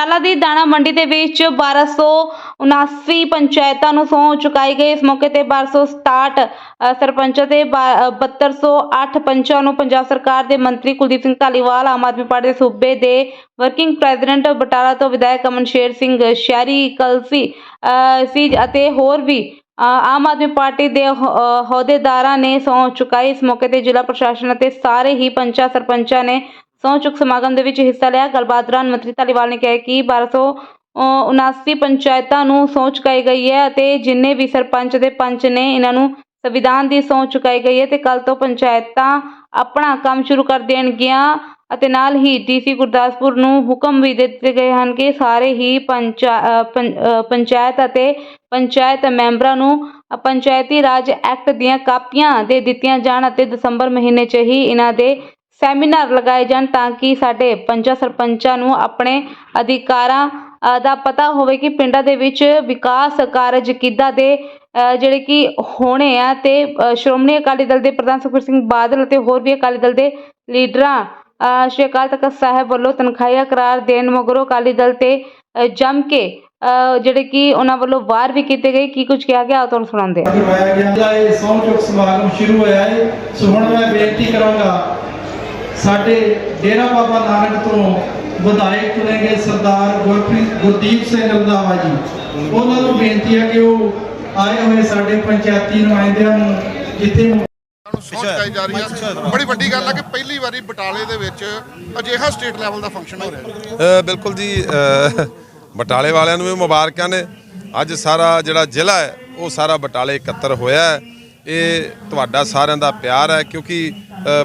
ਬਟਾਲਾ ਦੀ ਦਾਣਾ ਮੰਡੀ ਦੇ ਵਿੱਚ 1279 ਪੰਚਾਇਤਾਂ ਨੂੰ ਸਹੁੰ ਚੁਕਾਈ ਗਈ। ਇਸ ਮੌਕੇ ਤੇ 1267 ਸਰਪੰਚਾਂ ਤੇ 7208 ਪੰਚਾਂ ਨੂੰ ਪੰਜਾਬ ਸਰਕਾਰ ਦੇ ਮੰਤਰੀ ਕੁਲਦੀਪ ਸਿੰਘ ਧਾਲੀਵਾਲ ਆਮ ਆਦਮੀ ਪਾਰਟੀ ਦੇ ਸੂਬੇ ਦੇ ਵਰਕਿੰਗ ਪ੍ਰੈਜ਼ੀਡੈਂਟ ਬਟਾਲਾ ਤੋਂ ਵਿਧਾਇਕ ਅਮਨ ਸ਼ੇਰ ਸਿੰਘ ਸ਼ਹਿਰੀ ਕਲਸੀ ਅ, ਸੀ ਅਤੇ ਹੋਰ ਵੀ ਅ, ਆਮ ਆਦਮੀ ਪਾਰਟੀ ਦੇ ਅਹੁਦੇਦਾਰਾਂ ਨੇ ਸਹੁੰ ਚੁਕਾਈ। ਇਸ ਮੌਕੇ ਤੇ ਜ਼ਿਲ੍ਹਾ ਪ੍ਰਸ਼ਾਸਨ ਅਤੇ ਸਾਰੇ ਹੀ ਪੰਚਾਂ ਸਰਪੰਚਾਂ ਨੇ ਸਹੁੰ ਚੁੱਕ ਸਮਾਗਮ ਦੇ ਵਿੱਚ ਹਿੱਸਾ ਲਿਆ। ਗੱਲਬਾਤ ਦੌਰਾਨ ਮੰਤਰੀ ਧਾਲੀਵਾਲ ਨੇ ਕਿਹਾ ਕਿ 1279 ਪੰਚਾਇਤਾਂ ਨੂੰ ਸਹੁੰ ਚੁਕਾਈ ਗਈ ਹੈ ਅਤੇ ਜਿੰਨੇ ਵੀ ਸਰਪੰਚ ਦੇ ਪੰਚ ਨੇ, ਇਹਨਾਂ ਨੂੰ ਸੰਵਿਧਾਨ ਦੀ ਸਹੁੰ ਚੁਕਾਈ ਗਈ ਹੈ ਤੇ ਕੱਲ ਤੋਂ ਪੰਚਾਇਤਾਂ ਆਪਣਾ ਕੰਮ ਸ਼ੁਰੂ ਕਰ ਦੇਣਗੀਆਂ ਅਤੇ ਨਾਲ ਹੀ ਡੀਸੀ ਗੁਰਦਾਸਪੁਰ ਨੂੰ ਹੁਕਮ ਵੀ ਦੇ ਦਿੱਤੇ ਗਏ ਹਨ ਕਿ ਸਾਰੇ ਹੀ ਪੰਚਾ ਪੰਚਾਇਤ ਅਤੇ ਪੰਚਾਇਤ ਮੈਂਬਰਾਂ ਨੂੰ ਪੰਚਾਇਤੀ ਰਾਜ ਐਕਟ ਦੀਆਂ ਕਾਪੀਆਂ ਦੇ ਦਿੱਤੀਆਂ ਜਾਣ ਅਤੇ ਦਸੰਬਰ ਮਹੀਨੇ 'ਚ ਹੀ ਇਹਨਾਂ ਦੇ ਸੈਮੀਨਾਰ ਲਗਾਏ ਜਾਣ ਤਾਂ ਕਿ ਸਾਡੇ ਪੰਚਾਂ ਸਰਪੰਚਾਂ ਨੂੰ ਆਪਣੇ ਅਧਿਕਾਰਾਂ ਦਾ ਪਤਾ ਹੋਵੇ ਕਿ ਪਿੰਡਾਂ ਦੇ ਵਿੱਚ ਵਿਕਾਸ ਕਾਰਜ ਕਿੱਦਾਂ ਦੇ ਜਿਹੜੇ ਕਿ ਹੋਣੇ ਆ ਤੇ ਸ਼੍ਰੋਮਣੀ ਅਕਾਲੀ ਦਲ ਦੇ ਪ੍ਰਧਾਨ ਸੁਖਬੀਰ ਸਿੰਘ ਬਾਦਲ ਅਤੇ ਹੋਰ ਵੀ ਅਕਾਲੀ ਦਲ ਦੇ ਲੀਡਰਾਂ ਸ਼੍ਰੀ ਅਕਾਲ ਤਖਤ ਸਾਹਿਬ ਵੱਲੋਂ ਤਨਖਾਹੀਆ ਕਰਾਰ ਦੇਣ ਮਗਰੋਂ ਅਕਾਲੀ ਦਲ ਤੇ ਜੰਮ ਕੇ ਜਿਹੜੇ ਕਿ ਉਹਨਾਂ ਵੱਲੋਂ ਵਾਰ ਵੀ ਕੀਤੇ ਗਏ। ਕੀ ਕੁਝ ਕਿਹਾ ਗਿਆ, ਉਹ ਤੁਹਾਨੂੰ ਸੁਣਾਉਂਦੇ ਹਾਂ। ਕਰਵਾਇਆ ਗਿਆ। ਇਹ ਸਹੁੰ ਚੁੱਕ ਸਮਾਗਮ ਸ਼ੁਰੂ ਹੋਇਆ ਹੈ ਸੋ ਹੁਣ ਮੈਂ ਬੇਨਤੀ ਕਰਾਂਗਾ ਸਾਡੇ ਡੇਰਾ ਬਾਬਾ ਨਾਨਕ ਤੋਂ ਵਿਧਾਇਕ ਚੁਣੇ ਗਏ ਸਰਦਾਰ ਗੁਰਪ੍ਰੀਤ ਗੁਰਦੀਪ ਸਿੰਘ ਰੰਧਾਵਾ ਜੀ। ਉਹਨਾਂ ਨੂੰ ਬੇਨਤੀ ਹੈ ਕਿ ਉਹ ਆਏ ਹੋਏ ਸਾਡੇ ਪੰਚਾਇਤੀ ਨੁਮਾਇੰਦਿਆਂ ਨੂੰ ਜਿੱਥੇ ਚੁਕਾਈ ਜਾ ਰਹੀ ਹੈ ਬੜੀ ਵੱਡੀ ਗੱਲ ਹੈ ਕਿ ਪਹਿਲੀ ਵਾਰੀ ਬਟਾਲੇ ਦੇ ਵਿੱਚ ਅਜਿਹਾ ਸਟੇਟ ਲੈਵਲ ਦਾ ਫੰਕਸ਼ਨ ਹੋ ਰਿਹਾ। ਬਿਲਕੁਲ ਜੀ ਬਟਾਲੇ ਵਾਲਿਆਂ ਨੂੰ ਵੀ ਮੁਬਾਰਕਾਂ ਨੇ। ਅੱਜ ਸਾਰਾ ਜਿਹੜਾ ਜ਼ਿਲ੍ਹਾ ਹੈ ਉਹ ਸਾਰਾ ਬਟਾਲੇ ਇਕੱਤਰ ਹੋਇਆ ਹੈ। ਇਹ ਤੁਹਾਡਾ ਸਾਰਿਆਂ ਦਾ ਪਿਆਰ ਹੈ ਕਿਉਂਕਿ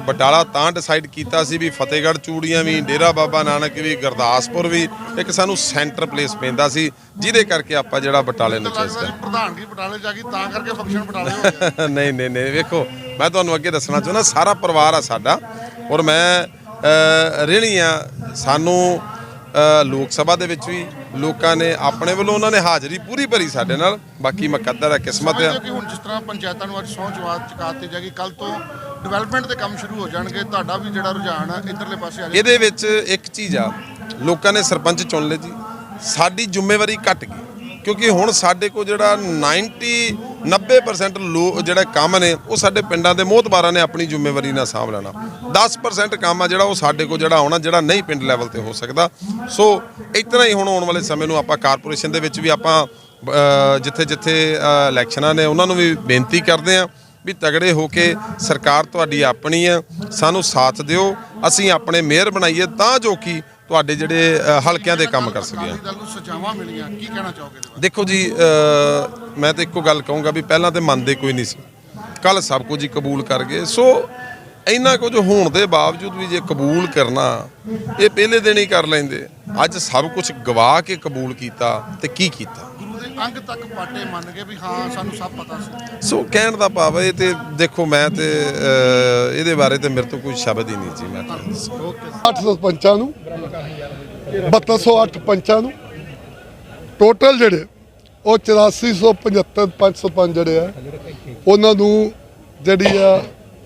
ਬਟਾਲਾ ਤਾਂ ਡਿਸਾਈਡ ਕੀਤਾ ਸੀ ਵੀ ਫਤਿਹਗੜ੍ਹ ਚੂੜੀਆਂ ਵੀ ਡੇਰਾ ਬਾਬਾ ਨਾਨਕ ਵੀ ਗੁਰਦਾਸਪੁਰ ਵੀ ਇੱਕ ਸਾਨੂੰ ਸੈਂਟਰ ਪਲੇਸ ਪੈਂਦਾ ਸੀ ਜਿਹਦੇ ਕਰਕੇ ਆਪਾਂ ਜਿਹੜਾ ਬਟਾਲੇ ਨੂੰ ਚੇਸ ਜੀ ਪ੍ਰਧਾਨਗੀ ਬਟਾਲੇ ਜਾ ਗਈ ਤਾਂ ਕਰਕੇ ਫੰਕਸ਼ਨ ਬਟਾਲੇ ਹੋ ਗਿਆ। ਨਹੀਂ ਨਹੀਂ ਨਹੀਂ ਵੇਖੋ ਮੈਂ ਤੁਹਾਨੂੰ ਅੱਗੇ ਦੱਸਣਾ ਚਾਹੁੰਦਾ ਸਾਰਾ ਪਰਿਵਾਰ ਆ ਸਾਡਾ ਔਰ ਮੈਂ ਰਿਣੀ ਆ ਸਾਨੂੰ ਲੋਕ ਸਭਾ ਦੇ ਵਿੱਚ ਵੀ ਲੋਕਾਂ ਨੇ ਆਪਣੇ ਵੱਲੋਂ ਉਹਨਾਂ ਨੇ ਹਾਜ਼ਰੀ ਪੂਰੀ ਭਰੀ ਸਾਡੇ ਨਾਲ। ਬਾਕੀ ਮੁਕੱਦਰ ਹੈ ਕਿਸਮਤ ਆ ਕਿ ਹੁਣ ਜਿਸ ਤਰ੍ਹਾਂ ਪੰਚਾਇਤਾਂ ਨੂੰ ਅੱਜ ਸਹੁੰ ਚੁਕਾ ਚੁਕਾਤੀ ਜਾਏਗੀ ਕੱਲ ਤੋਂ ਡਿਵੈਲਪਮੈਂਟ ਦੇ ਕੰਮ ਸ਼ੁਰੂ ਹੋ ਜਾਣਗੇ। ਤੁਹਾਡਾ ਵੀ ਜਿਹੜਾ ਰੁਝਾਨ ਹੈ ਇਧਰਲੇ ਪਾਸੇ ਆ ਇਹਦੇ ਵਿੱਚ ਇੱਕ ਚੀਜ਼ ਆ ਲੋਕਾਂ ਨੇ ਸਰਪੰਚ ਚੁਣ ਲਏ ਜੀ। ਸਾਡੀ ਜ਼ਿੰਮੇਵਾਰੀ ਘਟ ਗਈ। ਕਿਉਂਕਿ ਹੁਣ ਸਾਡੇ ਕੋਲ ਜਿਹੜਾ 90 90% ਲੋ ਜਿਹੜੇ ਕੰਮ ਨੇ, ਉਹ ਸਾਡੇ ਪਿੰਡਾਂ ਦੇ ਮੋਹਤਬਾਰਾਂ ਨੇ ਆਪਣੀ ਜ਼ਿੰਮੇਵਾਰੀ ਨਾਲ ਸਾਂਭ ਲੈਣਾ। 10% ਕੰਮ ਆ ਜਿਹੜਾ, ਉਹ ਸਾਡੇ ਕੋਲ ਜਿਹੜਾ ਆਉਣਾ, ਜਿਹੜਾ ਨਹੀਂ ਪਿੰਡ ਲੈਵਲ ਤੇ ਹੋ ਸਕਦਾ। ਸੋ ਇਤਨਾ ਹੀ ਹੁਣ ਆਉਣ ਵਾਲੇ ਸਮੇਂ ਨੂੰ ਆਪਾਂ ਕਾਰਪੋਰੇਸ਼ਨ ਦੇ ਵਿੱਚ ਵੀ ਆਪਾਂ ਜਿੱਥੇ ਜਿੱਥੇ ਇਲੈਕਸ਼ਨਾਂ ਨੇ, ਉਹਨਾਂ ਨੂੰ ਵੀ ਬੇਨਤੀ ਕਰਦੇ ਆ ਵੀ ਤਗੜੇ ਹੋ ਕੇ ਸਰਕਾਰ ਤੁਹਾਡੀ ਆਪਣੀ ਹੈ, ਸਾਨੂੰ ਸਾਥ ਦਿਓ। ਅਸੀਂ ਆਪਣੇ ਮੇਅਰ ਬਣਾਈਏ, ਤਾਂ ਜੋ ਕਿ ਤੁਹਾਡੇ ਜਿਹੜੇ ਹਲਕਿਆਂ ਦੇ ਕੰਮ ਕਰ ਸਕੀਏ ਅਕਾਲੀ ਦਲ ਨੂੰ ਸਜ਼ਾਵਾਂ ਮਿਲੀਆਂ। ਕੀ ਕਹਿਣਾ ਚਾਹੋਗੇ ਇਹਦੇ ਬਾਰੇ? ਦੇਖੋ ਜੀ ਅ, ਮੈਂ ਤਾਂ ਇੱਕੋ ਗੱਲ ਕਹੂੰਗਾ ਵੀ ਪਹਿਲਾਂ ਤੇ ਮੰਨਦੇ ਕੋਈ ਨਹੀਂ ਸੀ। ਕੱਲ ਸਭ ਕੁਝ ਹੀ ਕਬੂਲ ਕਰ ਗਏ। ਸੋ ਇੰਨਾ ਕੁਝ ਹੋਣ ਦੇ ਬਾਵਜੂਦ ਵੀ ਜੇ ਕਬੂਲ ਕਰਨਾ ਇਹ ਪਹਿਲੇ ਦਿਨ ਹੀ ਕਰ ਲੈਂਦੇ। ਅੱਜ ਸਭ ਕੁਝ ਗਵਾ ਕੇ ਕਬੂਲ ਕੀਤਾ ਤੇ ਕੀ ਕੀਤਾ? ਗੁਰੂ ਦੇ ਅੰਗ ਤੱਕ ਪਾਟੇ ਮੰਨ ਕੇ ਵੀ ਹਾਂ ਸਾਨੂੰ ਸਭ ਪਤਾ ਸੀ। ਸੋ ਕਹਿਣ ਦਾ ਭਾਵ ਇਹ ਤੇ ਦੇਖੋ ਮੈਂ ਤੇ ਅ, ਇਹਦੇ ਬਾਰੇ ਤੇ ਮੇਰੇ ਤੋਂ ਕੋਈ ਸ਼ਬਦ ਹੀ ਨਹੀਂ ਜੀ ਮੈਂ ਤਾਂ ਦੱਸਾਂ। 800 ਪੰਚਾਂ ਨੂੰ 3208 ਪੰਚਾਂ ਨੂੰ। ਟੋਟਲ ਜਿਹੜੇ, ਉਹ 8475 ਪੰਚ ਸਰਪੰਚ ਜਿਹੜੇ ਆ, ਉਹਨਾਂ ਨੂੰ ਜਿਹੜੀ ਆ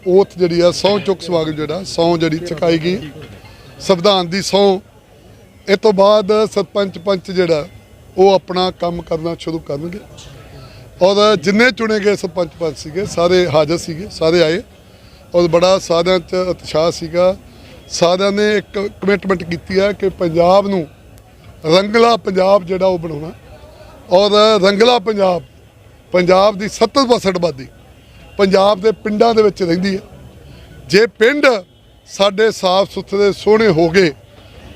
ਓਥ ਜਿਹੜੀ ਆ ਸਹੁੰ ਚੁੱਕ ਸਵਾਗਤ ਜਿਹੜਾ ਸਹੁੰ ਜਿਹੜੀ ਚੁਕਾਈ ਗਈ। ਸੰਵਿਧਾਨ ਦੀ ਸਹੁੰ ਇਹ ਤੋਂ ਬਾਅਦ ਸਰਪੰਚ ਪੰਚ ਜਿਹੜਾ, ਉਹ ਆਪਣਾ ਕੰਮ ਕਰਨਾ ਸ਼ੁਰੂ ਕਰਨਗੇ। ਔਰ ਜਿੰਨੇ ਚੁਣੇ ਗਏ ਸਰਪੰਚ ਪੰਚ ਸੀਗੇ, ਸਾਰੇ ਹਾਜ਼ਰ ਸੀਗੇ, ਸਾਰੇ ਆਏ। ਔਰ ਬੜਾ ਸਾਰਿਆਂ 'ਚ ਉਤਸ਼ਾਹ ਸੀਗਾ। ਸਾਰਿਆਂ ਨੇ ਇੱਕ ਕਮਿਟਮੈਂਟ ਕੀਤੀ ਹੈ ਕਿ ਪੰਜਾਬ ਨੂੰ ਰੰਗਲਾ ਪੰਜਾਬ ਜਿਹੜਾ ਉਹ ਬਣਾਉਣਾ ਔਰ ਰੰਗਲਾ ਪੰਜਾਬ ਪੰਜਾਬ ਦੀ 70% ਆਬਾਦੀ ਪੰਜਾਬ ਦੇ ਪਿੰਡਾਂ ਦੇ ਵਿੱਚ ਰਹਿੰਦੀ ਹੈ। ਜੇ ਪਿੰਡ ਸਾਡੇ ਸਾਫ਼ ਸੁਥਰੇ, ਸੋਹਣੇ ਹੋ ਗਏ,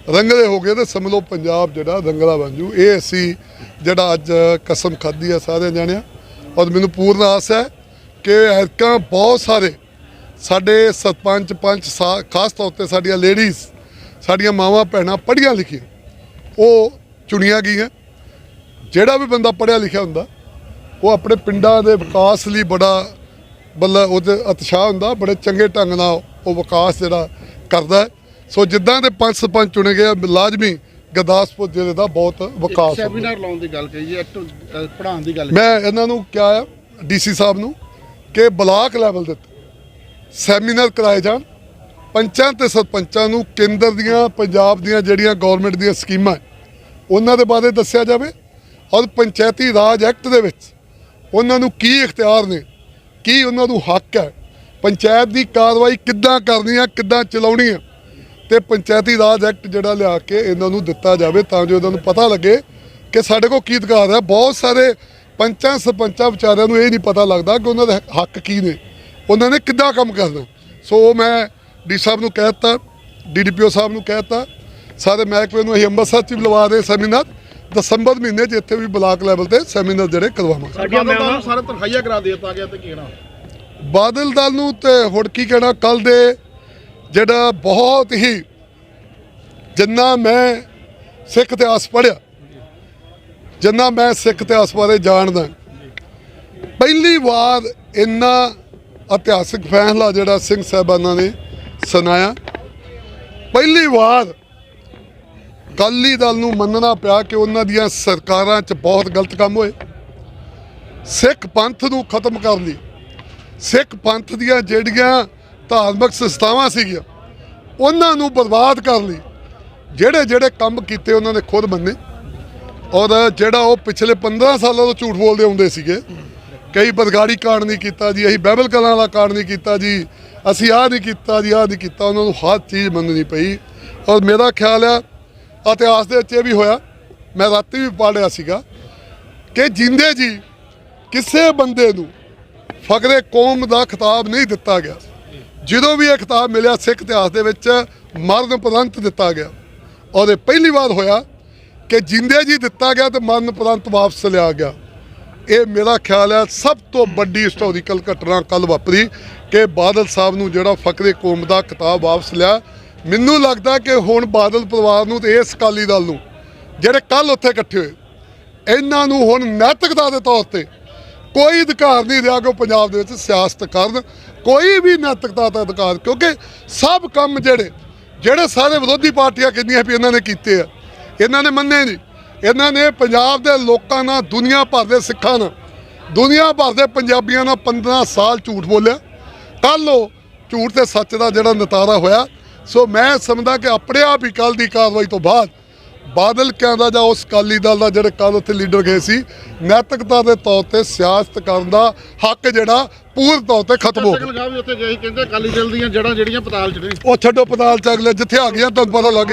ਰੰਗਲੇ ਹੋ ਗਏ, ਤੇ ਸਮਝ ਲਓ ਪੰਜਾਬ ਜਿਹੜਾ ਰੰਗਲਾ ਬਣ ਜੂ। ਇਹ ਅਸੀਂ ਜਿਹੜਾ ਅੱਜ ਕਸਮ ਖਾਧੀ ਆ ਸਾਰੇ ਜਾਣਿਆ। ਔਰ ਮੈਨੂੰ ਪੂਰਨ ਆਸ ਹੈ ਕਿ ਐਰਕਾਂ ਬਹੁਤ ਸਾਰੇ ਸਾਡੇ ਸਰਪੰਚ ਪੰਚ ਸਾ- ਖਾਸ ਤੌਰ ਤੇ ਸਾਡੀਆਂ ਲੇਡੀਜ਼ ਸਾਡੀਆਂ ਮਾਵਾਂ ਭੈਣਾਂ ਪੜ੍ਹੀਆਂ ਲਿਖੀਆਂ। ਉਹ ਚੁਣੀਆਂ ਗਈਆਂ। ਜਿਹੜਾ ਵੀ ਬੰਦਾ ਪੜ੍ਹਿਆ ਲਿਖਿਆ ਹੁੰਦਾ ਉਹ ਆਪਣੇ ਪਿੰਡਾਂ ਦੇ ਵਿਕਾਸ ਲਈ ਬੜਾ ਬੱਲਾ ਉਹਦੇ ਉਤਸ਼ਾਹ ਹੁੰਦਾ ਬੜੇ ਚੰਗੇ ਢੰਗ ਨਾਲ ਉਹ ਵਿਕਾਸ ਜਿਹੜਾ ਕਰਦਾ। ਸੋ ਜਿੱਦਾਂ ਦੇ ਪੰਜ ਸਰਪੰਚ ਚੁਣੇ ਗਏ ਲਾਜ਼ਮੀ ਗੁਰਦਾਸਪੁਰ ਜ਼ਿਲ੍ਹੇ ਦਾ ਬਹੁਤ ਵਿਕਾਸ ਸੈਮੀਨਾਰ ਲਾਉਣ ਦੀ ਗੱਲ ਕਹੀ ਹੈ ਪੜਾਉਣ ਦੀ ਗੱਲ ਮੈਂ ਇਹਨਾਂ ਨੂੰ ਕਿਹਾ ਡੀਸੀ ਸਾਹਿਬ ਨੂੰ ਕਿ ਬਲਾਕ ਲੈਵਲ ਦੇ ਉੱਤੇ ਸੈਮੀਨਾਰ ਕਰਾਏ ਜਾਣ। ਪੰਚਾਂ ਤੇ ਸਰਪੰਚਾਂ ਨੂੰ ਕੇਂਦਰ ਦੀਆਂ, ਪੰਜਾਬ ਦੀਆਂ ਜਿਹੜੀਆਂ ਗਵਰਨਮੈਂਟ ਦੀਆਂ ਸਕੀਮਾਂ ਉਹਨਾਂ ਦੇ ਬਾਰੇ ਦੱਸਿਆ ਜਾਵੇ ਔਰ ਪੰਚਾਇਤੀ ਰਾਜ ਐਕਟ ਦੇ ਵਿੱਚ ਉਹਨਾਂ ਨੂੰ ਕੀ ਇਖਤਿਆਰ ਨੇ, ਕੀ ਉਹਨਾਂ ਨੂੰ ਹੱਕ ਹੈ, ਪੰਚਾਇਤ ਦੀ ਕਾਰਵਾਈ ਕਿੱਦਾਂ ਕਰਨੀ ਹੈ, ਕਿੱਦਾਂ ਚਲਾਉਣੀ ਹੈ ਤੇ ਪੰਚਾਇਤੀ ਰਾਜ ਐਕਟ ਜਿਹੜਾ ਲਿਆ ਕੇ ਇਹਨਾਂ ਨੂੰ ਦਿੱਤਾ ਜਾਵੇ ਤਾਂ ਜੋ ਇਹਨਾਂ ਨੂੰ ਪਤਾ ਲੱਗੇ ਕਿ ਸਾਡੇ ਕੋਲ ਕੀ ਅਧਿਕਾਰ ਹੈ। ਬਹੁਤ ਸਾਰੇ ਪੰਚਾਂ, ਸਰਪੰਚਾਂ ਵਿਚਾਰਿਆਂ ਨੂੰ ਇਹ ਨਹੀਂ ਪਤਾ ਲੱਗਦਾ ਕਿ ਉਹਨਾਂ ਦੇ ਹੱਕ ਕੀ ਨੇ। ਉਹਨਾਂ ਨੇ ਕਿੱਦਾਂ ਕੰਮ ਕਰਨਾ ਸੋ ਮੈਂ ਡੀ ਸਾਹਿਬ ਨੂੰ ਕਹਿ ਦਿੱਤਾ ਡੀਡੀਪੀਓ ਸਾਹਿਬ ਨੂੰ ਕਹਿ ਦਿੱਤਾ ਸਾਰੇ ਮਹਿਕਮੇ ਨੂੰ ਅਸੀਂ ਅੰਮ੍ਰਿਤਸਰ ਚ ਵੀ ਲਵਾ ਦੇ ਸੈਮੀਨਾਰ ਦਸੰਬਰ ਮਹੀਨੇ 'ਚ ਇੱਥੇ ਵੀ ਬਲਾਕ ਲੈਵਲ ਤੇ ਸੈਮੀਨਾਰ ਜਿਹੜੇ ਕਰਵਾਵਾਂਗੇ। ਸਾਡੀਆਂ ਮੈਂ ਸਾਰੇ ਤਰਖਾਈਆ ਕਰਾ ਦੇ ਦਿੱਤਾ ਗਿਆ ਤੇ ਕੀ ਕਹਿਣਾ? ਬਾਦਲ ਦਲ ਨੂੰ ਤੇ ਹੁਣ ਕੀ ਕਹਿਣਾ ਕੱਲ ਦੇ ਜਿਹੜਾ ਬਹੁਤ ਹੀ ਜਿੰਨਾ ਮੈਂ ਸਿੱਖ ਇਤਿਹਾਸ ਪੜ੍ਹਿਆ ਜਿੰਨਾ ਮੈਂ ਸਿੱਖ ਇਤਿਹਾਸ ਬਾਰੇ ਜਾਣਦਾ ਪਹਿਲੀ ਵਾਰ ਇੰਨਾ ਇਤਿਹਾਸਿਕ ਫੈਸਲਾ ਜਿਹੜਾ ਸਿੰਘ ਸਾਹਿਬਾਨਾਂ ਨੇ ਸੁਣਾਇਆ। ਪਹਿਲੀ ਵਾਰ ਅਕਾਲੀ ਦਲ ਨੂੰ ਮੰਨਣਾ ਪਿਆ ਕਿ ਉਹਨਾਂ ਦੀਆਂ ਸਰਕਾਰਾਂ 'ਚ ਬਹੁਤ ਗਲਤ ਕੰਮ ਹੋਏ। ਸਿੱਖ ਪੰਥ ਨੂੰ ਖਤਮ ਕਰਨ ਲਈ, ਸਿੱਖ ਪੰਥ ਦੀਆਂ ਜਿਹੜੀਆਂ ਧਾਰਮਿਕ ਸੰਸਥਾਵਾਂ ਸੀਗੀਆਂ, ਉਹਨਾਂ ਨੂੰ ਬਰਬਾਦ ਕਰਨ ਲਈ ਜਿਹੜੇ ਜਿਹੜੇ ਕੰਮ ਕੀਤੇ ਉਹਨਾਂ ਨੇ ਖੁਦ ਮੰਨੇ। ਔਰ ਜਿਹੜਾ ਉਹ ਪਿਛਲੇ 15 ਸਾਲਾਂ ਤੋਂ ਝੂਠ ਬੋਲਦੇ ਹੁੰਦੇ ਸੀਗੇ ਕਈ ਬਦਗਾੜੀ ਕਾਂਡ ਨਹੀਂ ਕੀਤਾ ਜੀ, ਅਸੀਂ ਬਾਈਬਲ ਕਲਾਂ ਵਾਲਾ ਕਾਂਡ ਨਹੀਂ ਕੀਤਾ ਜੀ, ਅਸੀਂ ਆਹ ਨਹੀਂ ਕੀਤਾ ਜੀ, ਆਹ ਨਹੀਂ ਕੀਤਾ, ਉਹਨਾਂ ਨੂੰ ਹਰ ਚੀਜ਼ ਮੰਨਣੀ ਪਈ। ਔਰ ਮੇਰਾ ਖਿਆਲ ਆ, ਇਤਿਹਾਸ ਦੇ ਵਿੱਚ ਇਹ ਵੀ ਹੋਇਆ, ਮੈਂ ਰਾਤੀ ਵੀ ਪੜ੍ਹਿਆ ਸੀਗਾ ਕਿ ਜਿੰਦੇ ਜੀ ਕਿਸੇ ਬੰਦੇ ਨੂੰ ਫਕਰੇ ਕੌਮ ਦਾ ਖਿਤਾਬ ਨਹੀਂ ਦਿੱਤਾ ਗਿਆ। ਜਦੋਂ ਵੀ ਇਹ ਖਿਤਾਬ ਮਿਲਿਆ, ਸਿੱਖ ਇਤਿਹਾਸ ਦੇ ਵਿੱਚ ਮਰਨ ਉਪਰੰਤ ਦਿੱਤਾ ਗਿਆ। ਔਰ ਇਹ ਪਹਿਲੀ ਵਾਰ ਹੋਇਆ ਕਿ ਜਿੰਦੇ ਜੀ ਦਿੱਤਾ ਗਿਆ ਤੇ ਮਰਨ ਉਪਰੰਤ ਵਾਪਸ ਲਿਆ ਗਿਆ। ਇਹ ਮੇਰਾ ਖਿਆਲ ਹੈ ਸਭ ਤੋਂ ਵੱਡੀ ਹਿਸਟੋਰੀਕਲ ਘਟਨਾ ਕੱਲ ਵਾਪਰੀ ਕਿ ਬਾਦਲ ਸਾਹਿਬ ਨੂੰ ਜਿਹੜਾ ਫਕਰੇ ਕੌਮ ਦਾ ਕਿਤਾਬ ਵਾਪਸ ਲਿਆ। ਮੈਨੂੰ ਲੱਗਦਾ ਕਿ ਹੁਣ ਬਾਦਲ ਪਰਿਵਾਰ ਨੂੰ ਤੇ ਇਸ ਅਕਾਲੀ ਦਲ ਨੂੰ, ਜਿਹੜੇ ਕੱਲ ਉੱਥੇ ਇਕੱਠੇ ਹੋਏ, ਇਹਨਾਂ ਨੂੰ ਹੁਣ ਨੈਤਿਕਤਾ ਦੇ ਤੌਰ ਤੇ ਕੋਈ ਅਧਿਕਾਰ ਨਹੀਂ ਰਿਹਾ ਕਿ ਉਹ ਪੰਜਾਬ ਦੇ ਵਿੱਚ ਸਿਆਸਤ ਕਰਨ, ਕੋਈ ਵੀ ਨੈਤਿਕਤਾ ਦਾ ਅਧਿਕਾਰ, ਕਿਉਂਕਿ ਸਭ ਕੰਮ ਜਿਹੜੇ ਜਿਹੜੇ ਸਾਰੇ ਵਿਰੋਧੀ ਪਾਰਟੀਆਂ ਕਹਿੰਦੀਆਂ ਵੀ ਇਹਨਾਂ ਨੇ ਕੀਤੇ ਆ, ਇਹਨਾਂ ਨੇ ਮੰਨੇ ਨਹੀਂ। ਇਹਨਾਂ ਨੇ ਪੰਜਾਬ ਦੇ ਲੋਕਾਂ ਨਾਲ ਦੁਨੀਆ ਭਰ ਦੇ ਸਿੱਖਾਂ ਨਾਲ ਦੁਨੀਆ ਭਰ ਦੇ ਪੰਜਾਬੀਆਂ ਨਾਲ 15 ਸਾਲ ਝੂਠ ਬੋਲਿਆ। ਕੱਲ ਉਹ ਝੂਠ ਤੇ ਸੱਚ ਦਾ ਜਿਹੜਾ ਨਤਾਰਾ ਹੋਇਆ ਸੋ ਮੈਂ ਸਮਝਦਾ ਕਿ ਆਪਣੇ ਆਪ ਹੀ ਕੱਲ ਦੀ ਕਾਰਵਾਈ ਤੋਂ ਬਾਅਦ ਬਾਦਲ ਕਹਿੰਦਾ ਜਾਂ ਉਸ ਅਕਾਲੀ ਦਲ ਦਾ ਜਿਹੜੇ ਕੱਲ ਉੱਥੇ ਲੀਡਰ ਗਏ ਸੀ ਨੈਤਿਕਤਾ ਦੇ ਤੌਰ ਤੇ ਸਿਆਸਤ ਕਰਨ ਦਾ ਹੱਕ ਜਿਹੜਾ ਪੂਰਨ ਤੌਰ ਤੇ ਖਤਮ ਹੋ ਗਿਆ। ਲਗਾ ਵੀ ਉੱਥੇ ਗਏ ਸੀ, ਕਹਿੰਦੇ ਅਕਾਲੀ ਦਲ ਦੀਆਂ ਜੜਾਂ ਜਿਹੜੀਆਂ ਪਤਾਲ ਚ ਨੇ ਉਹ ਛੱਡੋ ਪਤਾਲ ਚ ਅਗਲੇ ਜਿੱਥੇ ਆ ਗਿਆ ਤੁਹਾਨੂੰ ਪਤਾ ਲੱਗ